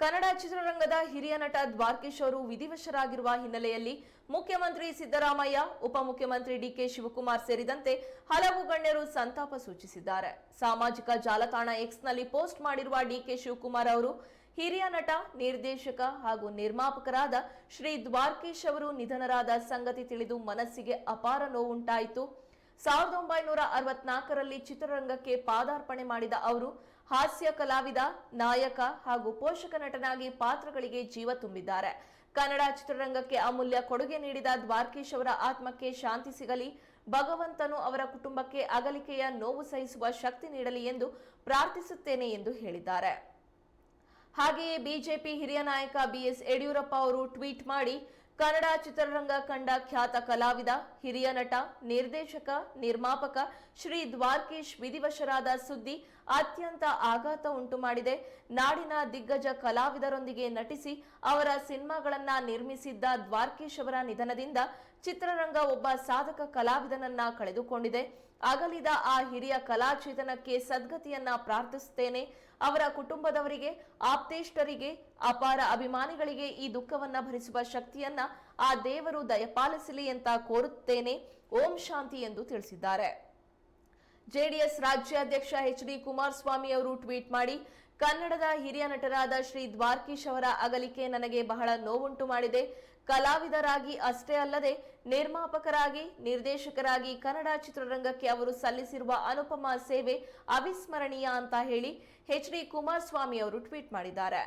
ಕನ್ನಡ ಚಿತ್ರರಂಗದ ಹಿರಿಯ ನಟ ದ್ವಾರ್ಕೇಶ್ ಅವರು ವಿಧಿವಶರಾಗಿರುವ ಹಿನ್ನೆಲೆಯಲ್ಲಿ ಮುಖ್ಯಮಂತ್ರಿ ಸಿದ್ದರಾಮಯ್ಯ, ಉಪಮುಖ್ಯಮಂತ್ರಿ ಡಿಕೆ ಶಿವಕುಮಾರ್ ಸೇರಿದಂತೆ ಹಲವು ಗಣ್ಯರು ಸಂತಾಪ ಸೂಚಿಸಿದ್ದಾರೆ. ಸಾಮಾಜಿಕ ಜಾಲತಾಣ ಎಕ್ಸ್ನಲ್ಲಿ ಪೋಸ್ಟ್ ಮಾಡಿರುವ ಡಿಕೆ ಶಿವಕುಮಾರ್ ಅವರು ಹಿರಿಯ ನಟ, ನಿರ್ದೇಶಕ ಹಾಗೂ ನಿರ್ಮಾಪಕರಾದ ಶ್ರೀ ದ್ವಾರ್ಕೇಶ್ ಅವರು ನಿಧನರಾದ ಸಂಗತಿ ತಿಳಿದು ಮನಸ್ಸಿಗೆ ಅಪಾರ ನೋವುಂಟಾಯಿತು. ಸಾವಿರದ ಒಂಬೈನೂರ ಅರವತ್ನಾಲ್ಕರಲ್ಲಿ ಚಿತ್ರರಂಗಕ್ಕೆ ಪಾದಾರ್ಪಣೆ ಮಾಡಿದ ಅವರು, ಹಾಸ್ಯ ಕಲಾವಿದ, ನಾಯಕ ಹಾಗೂ ಪೋಷಕ ನಟನಾಗಿ ಪಾತ್ರಗಳಿಗೆ ಜೀವ ತುಂಬಿದ್ದಾರೆ. ಕನ್ನಡ ಚಿತ್ರರಂಗಕ್ಕೆ ಅಮೂಲ್ಯ ಕೊಡುಗೆ ನೀಡಿದ ದ್ವಾರ್ಕೀಶ್ ಅವರ ಆತ್ಮಕ್ಕೆ ಶಾಂತಿ ಸಿಗಲಿ, ಭಗವಂತನು ಅವರ ಕುಟುಂಬಕ್ಕೆ ಅಗಲಿಕೆಯ ನೋವು ಸಹಿಸುವ ಶಕ್ತಿ ನೀಡಲಿ ಎಂದು ಪ್ರಾರ್ಥಿಸುತ್ತೇನೆ ಎಂದು ಹೇಳಿದ್ದಾರೆ. ಹಾಗೆಯೇ ಬಿಜೆಪಿ ಹಿರಿಯ ನಾಯಕ ಬಿಎಸ್ ಯಡಿಯೂರಪ್ಪ ಅವರು ಟ್ವೀಟ್ ಮಾಡಿ ಕನ್ನಡ ಚಿತ್ರರಂಗ ಕಂಡ ಖ್ಯಾತ ಕಲಾವಿದ, ಹಿರಿಯ ನಟ, ನಿರ್ದೇಶಕ, ನಿರ್ಮಾಪಕ ಶ್ರೀ ದ್ವಾರ್ಕೀಶ್ ವಿಧಿವಶರಾದ ಸುದ್ದಿ ಅತ್ಯಂತ ಆಘಾತ ಉಂಟು ಮಾಡಿದೆ. ನಾಡಿನ ದಿಗ್ಗಜ ಕಲಾವಿದರೊಂದಿಗೆ ನಟಿಸಿ ಅವರ ಸಿನಿಮಾಗಳನ್ನ ನಿರ್ಮಿಸಿದ್ದ ದ್ವಾರ್ಕೀಶ್ ಅವರ ನಿಧನದಿಂದ ಚಿತ್ರರಂಗ ಒಬ್ಬ ಸಾಧಕ ಕಲಾವಿದನನ್ನ ಕಳೆದುಕೊಂಡಿದೆ. ಅಗಲಿದ ಆ ಹಿರಿಯ ಕಲಾಚೇತನಕ್ಕೆ ಸದ್ಗತಿಯನ್ನ ಪ್ರಾರ್ಥಿಸುತ್ತೇನೆ. ಅವರ ಕುಟುಂಬದವರಿಗೆ, ಆಪ್ತೇಷ್ಟರಿಗೆ, ಅಪಾರ ಅಭಿಮಾನಿಗಳಿಗೆ ಈ ದುಃಖವನ್ನ ಭರಿಸುವ ಶಕ್ತಿಯನ್ನ ಆ ದೇವರು ದಯಪಾಲಿಸಲಿ ಅಂತ ಕೋರುತ್ತೇನೆ. ಓಂ ಶಾಂತಿ ಎಂದು ತಿಳಿಸಿದ್ದಾರೆ. ಜೆಡಿಎಸ್ ರಾಜ್ಯಾಧ್ಯಕ್ಷ ಎಚ್ ಡಿ ಕುಮಾರಸ್ವಾಮಿ ಅವರು ಟ್ವೀಟ್ ಮಾಡಿ, ಕನ್ನಡದ ಹಿರಿಯ ನಟರಾದ ಶ್ರೀ ದ್ವಾರ್ಕೀಶ್ ಅವರ ಅಗಲಿಕೆ ನನಗೆ ಬಹಳ ನೋವುಂಟು ಮಾಡಿದೆ. ಕಲಾವಿದರಾಗಿ ಅಷ್ಟೇ ಅಲ್ಲದೆ, ನಿರ್ಮಾಪಕರಾಗಿ, ನಿರ್ದೇಶಕರಾಗಿ ಕನ್ನಡ ಚಿತ್ರರಂಗಕ್ಕೆ ಅವರು ಸಲ್ಲಿಸಿರುವ ಅನುಪಮ ಸೇವೆ ಅವಿಸ್ಮರಣೀಯ ಅಂತ ಹೇಳಿ ಎಚ್ ಡಿ ಕುಮಾರಸ್ವಾಮಿ ಅವರು ಟ್ವೀಟ್ ಮಾಡಿದ್ದಾರೆ.